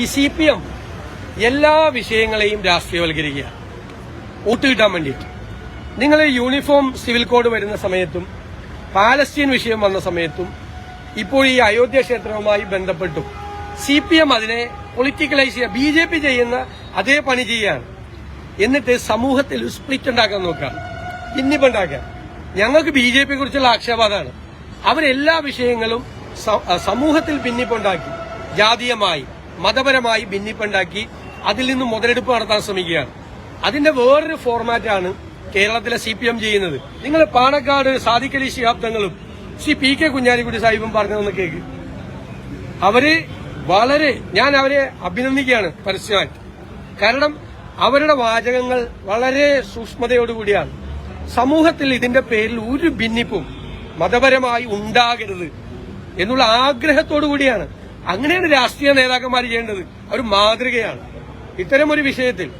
ഈ C P M എല്ലാ വിഷയങ്ങളെയും രാഷ്ട്രീയവൽക്കരിക്കുക. Vote കിട്ടാൻ വേണ്ടിയിട്ട്. നിങ്ങൾ യൂണിഫോം സിവിൽ കോഡ് വരുന്ന സമയത്തും പാലസ്തീൻ വിഷയം വന്ന സമയത്തും ഇപ്പോൾ ഈ അയോധ്യ ക്ഷേത്രവുമായി ബന്ധപ്പെട്ടു സി പി എം അതിനെ പൊളിറ്റിക്കലൈസ് ചെയ്യുക ബി ജെ പി ചെയ്യുന്ന അതേ പണി ചെയ്യാണ് എന്നിട്ട് സമൂഹത്തിൽ സ്പ്ലിറ്റ് ഉണ്ടാക്കാൻ നോക്കുക. ഭിന്നിപ്പുണ്ടാക്കുക ഞങ്ങൾക്ക് ബി ജെ പിയെ കുറിച്ചുള്ള ആക്ഷേപം അതാണ് അവരെല്ലാ വിഷയങ്ങളും സമൂഹത്തിൽ ഭിന്നിപ്പുണ്ടാക്കി ജാതീയമായി മതപരമായി ഭിന്നിപ്പുണ്ടാക്കി അതിൽ നിന്ന് മുതലെടുപ്പ് നടത്താൻ ശ്രമിക്കുകയാണ്. അതിന്റെ വേറൊരു ഫോർമാറ്റാണ് കേരളത്തിലെ സി പി എം ചെയ്യുന്നത്. നിങ്ങൾ പാണക്കാട് സാദിഖലി ശിഹാബ് തങ്ങളും ശ്രീ പി കെ കുഞ്ഞാലിക്കുട്ടി സാഹിബും പറഞ്ഞതെന്ന് കേക്ക്. അവർ വളരെ ഞാൻ അവരെ അഭിനന്ദിക്കുകയാണ് പരസ്യമായിട്ട്. കാരണം അവരുടെ വാചകങ്ങൾ വളരെ സൂക്ഷ്മതയോടുകൂടിയാണ്. സമൂഹത്തിൽ ഇതിന്റെ പേരിൽ ഒരു ഭിന്നിപ്പും മതപരമായി ഉണ്ടാകരുത് എന്നുള്ള ആഗ്രഹത്തോടു കൂടിയാണ് അങ്ങനെയാണ് രാഷ്ട്രീയ നേതാക്കന്മാർ ചെയ്യേണ്ടത്. അവർ മാതൃകയാണ്. ഇത്തരം ഒരു വിഷയത്തിൽ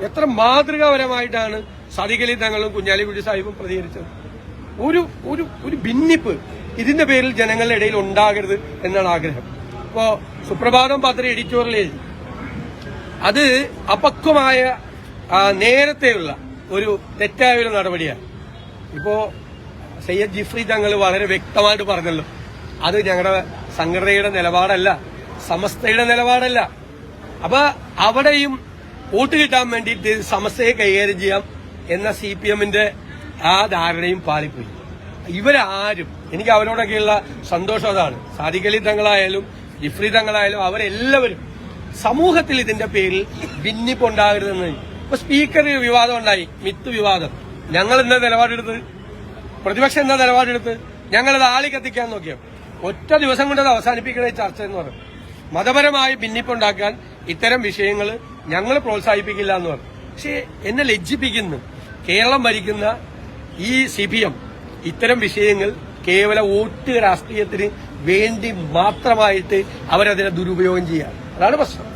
എത്ര മാതൃകാപരമായിട്ടാണ് സതികലി തങ്ങളും കുഞ്ഞാലിക്കുട്ടി സാഹിബും പ്രതികരിച്ചത്? ഒരു ഒരു ഒരു ഭിന്നിപ്പ് ഇതിന്റെ പേരിൽ ജനങ്ങളുടെ ഇടയിൽ ഉണ്ടാകരുത് എന്നാണ് ആഗ്രഹം. ഇപ്പോ സുപ്രഭാതം പത്ര എഡിറ്റോറിയൽ എഴുതി. അത് അപക്വമായ നേരത്തെയുള്ള ഒരു തെറ്റായ ഒരു നടപടിയാണ്. ഇപ്പോ സയ്യദ് ജിഫ്രി തങ്ങൾ വളരെ വ്യക്തമായിട്ട് പറഞ്ഞല്ലോ. അത് ഞങ്ങളുടെ സംഘടനയുടെ നിലപാടല്ല സമസ്തയുടെ നിലപാടല്ല. അപ്പൊ അവിടെയും വോട്ട് കിട്ടാൻ വേണ്ടിയിട്ട് സമസ്തയെ കൈകാര്യം ചെയ്യാം എന്ന സി പി എമ്മിന്റെ ആ ധാരണയും പാലിപ്പോയി ഇവരാരും എനിക്ക് അവരോടൊക്കെയുള്ള സന്തോഷം അതാണ്. സാദിഖലി തങ്ങളായാലും ജിഫ്രി തങ്ങളായാലും അവരെല്ലാവരും സമൂഹത്തിൽ ഇതിന്റെ പേരിൽ ഭിന്നിപ്പുണ്ടാകരുതെന്ന്. ഇപ്പൊ സ്പീക്കർ വിവാദം ഉണ്ടായി മിത്ത് വിവാദം. ഞങ്ങൾ എന്താ നിലപാടെടുത്ത് പ്രതിപക്ഷം എന്താ നിലപാടെടുത്ത് ഞങ്ങളത് ആളി കത്തിക്കാൻ നോക്കിയോ ഒറ്റ ദിവസം കൊണ്ട് അത് അവസാനിപ്പിക്കണ ചർച്ച എന്ന് പറഞ്ഞു. മതപരമായി ഭിന്നിപ്പുണ്ടാക്കാൻ ഇത്തരം വിഷയങ്ങൾ ഞങ്ങൾ പ്രോത്സാഹിപ്പിക്കില്ല എന്ന് പറഞ്ഞു. പക്ഷേ എന്നെ ലജ്ജിപ്പിക്കുന്നു. കേരളം ഭരിക്കുന്ന ഈ സി പി എം ഇത്തരം വിഷയങ്ങൾ കേവല വോട്ട് രാഷ്ട്രീയത്തിന് വേണ്ടി മാത്രമായിട്ട് അവരതിനെ ദുരുപയോഗം ചെയ്യുക അതാണ് പ്രശ്നം.